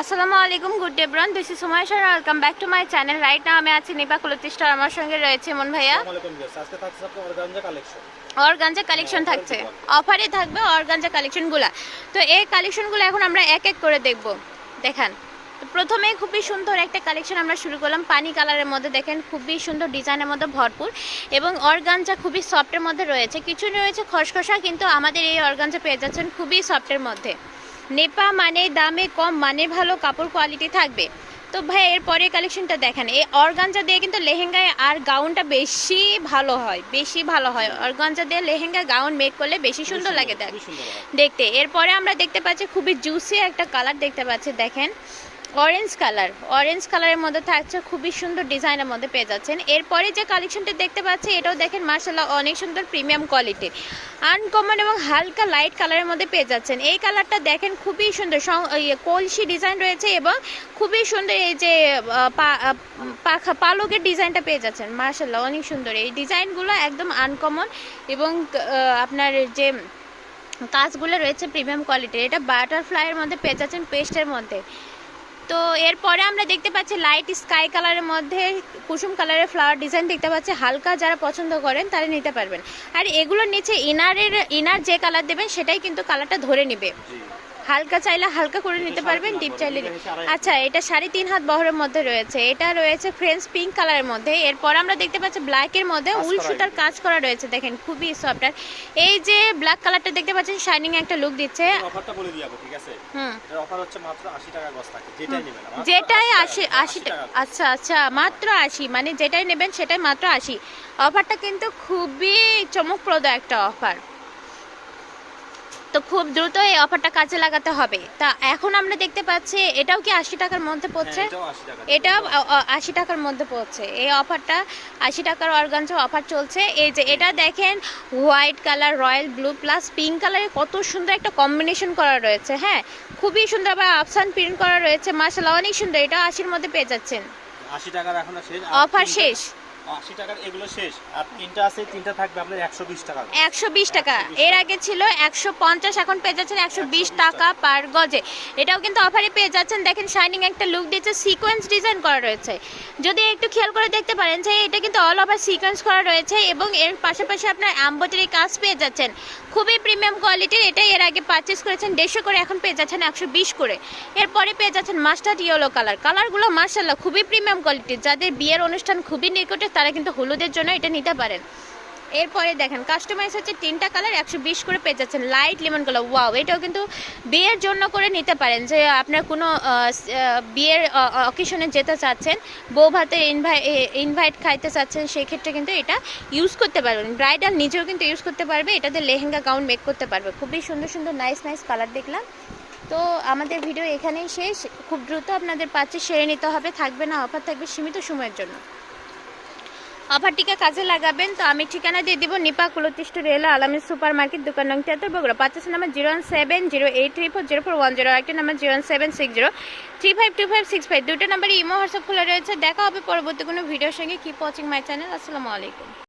আসসালামু আলাইকুম good day ব্রন this is Sumai sir welcome back to my channel right now আমি আছি নিপা কুলতিষ্ঠা আমার সঙ্গে রয়েছে মন ভাইয়া। অর্গানজা কালেকশন থাকছে। অফারে থাকবে অর্গানজা কালেকশনগুলো তো এই কালেকশনগুলো এখন আমরা এক এক করে দেখব। দেখান। তো প্রথমে খুবই সুন্দর একটা কালেকশন আমরা শুরু করলাম। পানি কালারের মধ্যে দেখেন খুবই সুন্দর ডিজাইনের মধ্যে ভরপুর। এবং অর্গানজা খুবই সফটের মধ্যে রয়েছে। কিছু রয়েছে খসখসা কিন্তু আমাদের এই অর্গানজা পেয়ে যাচ্ছেন খুবই সফটের মধ্যে। নেপা মানে দামে কম মানে ভালো কাপড় কোয়ালিটি থাকবে। তো ভাই এর পরের কালেকশনটা দেখেন। এই অর্গানজা দিয়ে কিন্তু লেহেঙ্গায় আর গাউনটা বেশি ভালো হয় বেশি ভালো হয়। অর্গানজা দিয়ে লেহেঙ্গা গাউন মেক করলে বেশি সুন্দর লাগে দেখতে। এরপরে আমরা দেখতে পাচ্ছি খুবই জুসি একটা কালার দেখতে পাচ্ছি দেখেন। অরেঞ্জ কালার অরেঞ্জ কালারের মধ্যে থাকছে খুবই সুন্দর ডিজাইনের মধ্যে পেয়ে যাচ্ছেন। এরপরে যে কালেকশনটা দেখতে পাচ্ছি এটাও দেখেন মার্শাল্লাহ অনেক সুন্দর প্রিমিয়াম কোয়ালিটির আনকমন এবং হালকা লাইট কালারের মধ্যে পেয়ে যাচ্ছেন। এই কালারটা দেখেন খুবই সুন্দর ইয়ে, কলসি ডিজাইন রয়েছে এবং খুবই সুন্দর এই যে পাখা পালকের ডিজাইনটা পেয়ে যাচ্ছেন। মার্শাল্লাহ অনেক সুন্দর। এই ডিজাইনগুলো একদম আনকমন এবং আপনার যে কাজগুলো রয়েছে প্রিমিয়াম কোয়ালিটির এটা বাটারফ্লাইয়ের মধ্যে পেয়ে যাচ্ছেন পেস্টের মধ্যে। তো এরপরে আমরা দেখতে পাচ্ছি লাইট স্কাই কালারের মধ্যে কুসুম কালারের ফ্লাওয়ার ডিজাইন দেখতে পাচ্ছি। হালকা যারা পছন্দ করেন তারা নিতে পারবেন। আর এগুলোর নিচে ইনারের ইনার যে কালার দেবেন সেটাই কিন্তু কালারটা ধরে নেবে। হালকা চাইলে হালকা করে নিতে পারবেন ডিপ চাইলে আচ্ছা এটা সাড়ে তিন হাত বহরের মধ্যে রয়েছে। এটা রয়েছে ফ্রেঞ্চ পিঙ্ক কালারের মধ্যে। এরপর আমরা দেখতে পাচ্ছি ব্ল্যাকের মধ্যে উল সুতার কাজ করা রয়েছে দেখেন খুবই সফট আর। এই যে ব্ল্যাক কালারটা দেখতে পাচ্ছেন শাইনিং একটা লুক দিচ্ছে। অফারটা বলে দিই ঠিক আছে? হুম। এর অফার হচ্ছে মাত্র 80 টাকা গজ থাকে যেটাই নেবেন যেটাই 80 আশি আশি 80 টাকা আচ্ছা আচ্ছা মাত্র আশি মানে যেটাই নেবেন সেটাই মাত্র আশি। অফারটা কিন্তু খুবই চমকপ্রদ একটা অফার তো খুব দ্রুত এই অফারটা কাজে লাগাতে হবে। তা এখন আমরা দেখতে পাচ্ছি এটাও কি আশি টাকার মধ্যে পড়ছে? হ্যাঁ, এটাও 80 টাকা এটাও আশি টাকার মধ্যে পড়ছে। এই অফারটা আশি টাকার অর্গানজা অফার চলছে। এই যে এটা দেখেন white colour royal blue plus pink কালারের কত সুন্দর একটা কম্বিনেশন করা রয়েছে। হ্যাঁ খুবই সুন্দর আবার আফসান প্রিন্ট করা রয়েছে। মার্শাল্লাহ অনেক সুন্দর। এটা আশির মধ্যে পেয়ে যাচ্ছেন। 80 টাকার এখন অফার শেষ। 80 টাকার এগুলো শেষ। আর তিনটা আছে তিনটা থাকবে আপনার 120 টাকা একশো বিশ টাকা। এর আগে ছিল একশো পঞ্চাশ এখন পেয়ে যাচ্ছেন একশো বিশ টাকা পার গজে। এটাও কিন্তু অফারে পেয়ে যাচ্ছেন। দেখেন শাইনিং একটা লুক সিকোয়েন্স ডিজাইন করা রয়েছে। যদি একটু খেয়াল করে দেখতে পারেন যে এটা কিন্তু অল ওভার সিকোয়েন্স করা রয়েছে এবং এর পাশাপাশি আপনার অ্যাম্বোটারি কাজ পেয়ে যাচ্ছেন। খুবই প্রিমিয়াম কোয়ালিটির এটা এর আগে পারচেস করেছেন। দেড়শো করে এখন পেয়ে যাচ্ছেন একশো বিশ করে। এরপরে পেয়ে যাচ্ছেন মাস্টার্ড ইয়েলো কালার কালারগুলো মার্শাল্লাহ খুবই প্রিমিয়াম কোয়ালিটির যাদের বিয়ের অনুষ্ঠান খুবই নিকটে তারা কিন্তু হলুদের জন্য এটা নিতে পারেন। এরপরে দেখেন কাস্টমাইজ হচ্ছে তিনটা কালার একশো বিশ করে পেয়ে যাচ্ছেন লাইট লেমন কালার ওয়াও এটাও কিন্তু বিয়ের জন্য করে নিতে পারেন। যে আপনার কোনো বিয়ের অকেশনে যেতে চাচ্ছেন, বউ ভাতে ইনভাইট খাইতে চাচ্ছেন, সেক্ষেত্রে কিন্তু এটা ইউজ করতে পারবেন। ব্রাইডাল নিজেও কিন্তু ইউজ করতে পারবে, এটাতে লেহেঙ্গা গাউন মেক করতে পারবে। খুবই সুন্দর সুন্দর নাইস নাইস কালার দেখলাম। তো আমাদের ভিডিও এখানেই শেষ। খুব দ্রুত আপনাদের পাচ্ছে সেরে নিতে হবে, থাকবে না, অফার থাকবে সীমিত সময়ের জন্য। অফারটিকে কাজে লাগাবেন, তো আমি ঠিকানা দিয়ে দিব নিপা কুলতিষ্ঠ রেল আলামী সুপার মার্কেট দোকান নং তিয়াত্তর বগুড়া। পাঁচশো number zero one seven zero eight three four zero four one zero একটা number zero one seven six zero. Three five two five six five দুটো নাম্বারে ইমো হোয়াটসঅ্যাপ খোলা রয়েছে। দেখা হবে পরবর্তী কোনো ভিডিওর সঙ্গে। কিপ ওয়াচিং মাই চ্যানেল আসসালামু আলাইকুম।